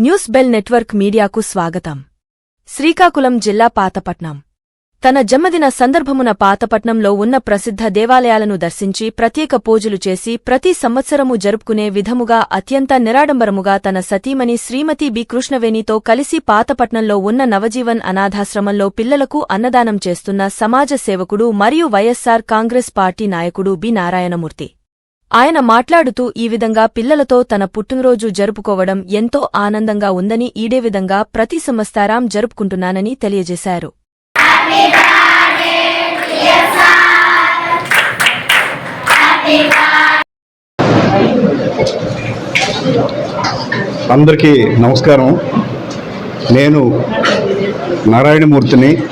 News bell network మీడియాకు స్వాగతం. శ్రీకాకుళం జిల్లా పాతపట్నం. తన జన్మదిన సందర్భమున పాతపట్నంలో ఉన్న ప్రసిద్ధ దేవాలయాలను దర్శించి ప్రత్యేక పూజలు చేసి ప్రతి సంవత్సరము జరుపుకునే విధముగా అత్యంత నిరాడంబరముగా తన సతీమణి శ్రీమతి బి. కృష్ణవేణితో కలిసి పాతపట్నంలో ఉన్న నవజీవన్ అనాథాశ్రమంలో పిల్లలకు అన్నదానం చేస్తున్న సమాజ సేవకుడు మరియు వైఎస్సార్ కాంగ్రెస్ పార్టీ నాయకుడు బి. నారాయణమూర్తి. ఆయన మాట్లాడుతూ ఈ విధంగా పిల్లలతో తన పుట్టినరోజు జరుపుకోవడం ఎంతో ఆనందంగా ఉందని ఈడే విధంగా ప్రతి సంవత్సరాం జరుపుకుంటున్నానని తెలియజేశారు. అందరికీ నమస్కారం. నేను నారాయణమూర్తిని.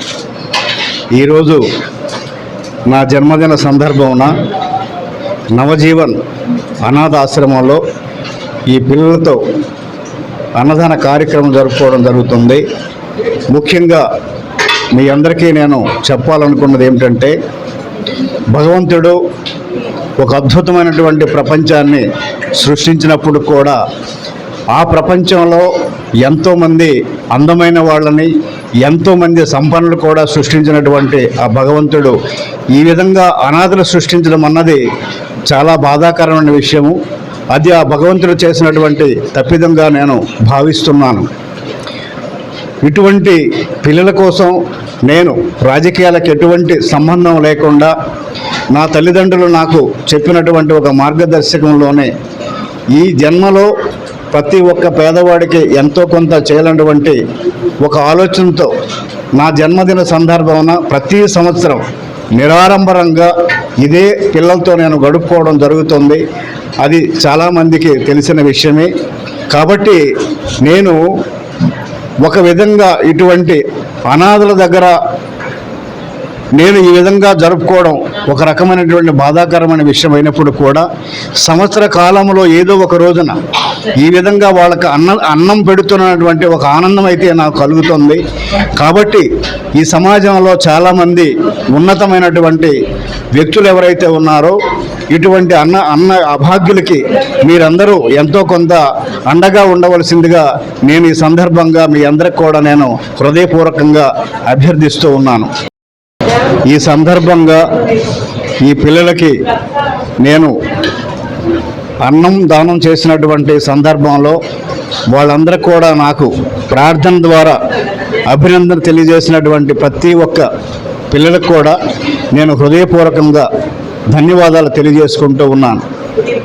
ఈరోజు నా జన్మదిన సందర్భమున నవజీవన్ అనాథ ఆశ్రమంలో ఈ పిల్లలతో అన్నదాన కార్యక్రమం జరుపుకోవడం జరుగుతుంది. ముఖ్యంగా మీ అందరికీ నేను చెప్పాలనుకున్నది ఏమిటంటే భగవంతుడు ఒక అద్భుతమైనటువంటి ప్రపంచాన్ని సృష్టించినప్పుడు కూడా ఆ ప్రపంచంలో ఎంతోమంది అందమైన వాళ్ళని ఎంతోమంది సంపన్నులు కూడా సృష్టించినటువంటి ఆ భగవంతుడు ఈ విధంగా అనాథలు సృష్టించడం అన్నది చాలా బాధాకరమైన విషయము. అది ఆ భగవంతుడు చేసినటువంటి తప్పిదంగా నేను భావిస్తున్నాను. ఇటువంటి పిల్లల కోసం నేను రాజకీయాలకు ఎటువంటి సంబంధం లేకుండా నా తల్లిదండ్రులు నాకు చెప్పినటువంటి ఒక మార్గదర్శకంలోనే ఈ జన్మలో ప్రతి ఒక్క పేదవాడికి ఎంతో కొంత చేయాలన్నటువంటి ఒక ఆలోచనతో నా జన్మదిన సందర్భమున ప్రతి సంవత్సరం నిరాడంబరంగా ఇదే పిల్లలతో నేను గడుపుకోవడం జరుగుతుంది. అది చాలామందికి తెలిసిన విషయమే. కాబట్టి నేను ఒక విధంగా ఇటువంటి అనాథల దగ్గర నేను ఈ విధంగా జరుపుకోవడం ఒక రకమైనటువంటి బాధాకరమైన విషయం అయినప్పుడు కూడా సంవత్సర కాలంలో ఏదో ఒక రోజున ఈ విధంగా వాళ్ళకి అన్న అన్నం పెడుతున్నటువంటి ఒక ఆనందం అయితే నాకు కలుగుతుంది. కాబట్టి ఈ సమాజంలో చాలామంది ఉన్నతమైనటువంటి వ్యక్తులు ఎవరైతే ఉన్నారో ఇటువంటి అన్న అన్న అభాగ్యులకి మీరందరూ ఎంతో కొంత అండగా ఉండవలసిందిగా నేను ఈ సందర్భంగా మీ అందరికి కూడా నేను హృదయపూర్వకంగా అభ్యర్థిస్తూ ఉన్నాను. ఈ సందర్భంగా ఈ పిల్లలకి నేను అన్నం దానం చేసినటువంటి సందర్భంలో వాళ్ళందరూ కూడా నాకు ప్రార్థన ద్వారా అభినందన తెలియజేసినటువంటి ప్రతి ఒక్క పిల్లలకు కూడా నేను హృదయపూర్వకంగా ధన్యవాదాలు తెలియజేసుకుంటూ ఉన్నాను.